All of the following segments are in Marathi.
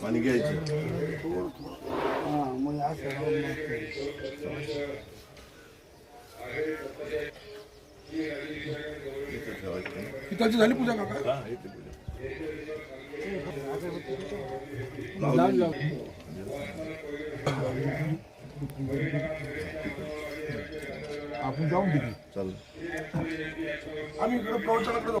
पाणी घ्यायचं इथं ठेवायचं. पिताची झाली पूजा काका हा. आपण जाऊन दिली चल आम्ही इकडे प्रवचनाकडे जाऊ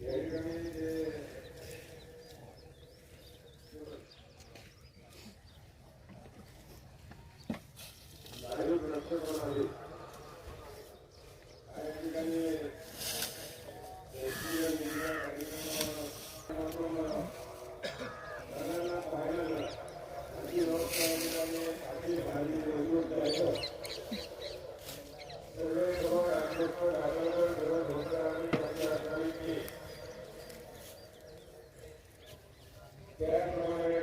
Thank you. Yeah.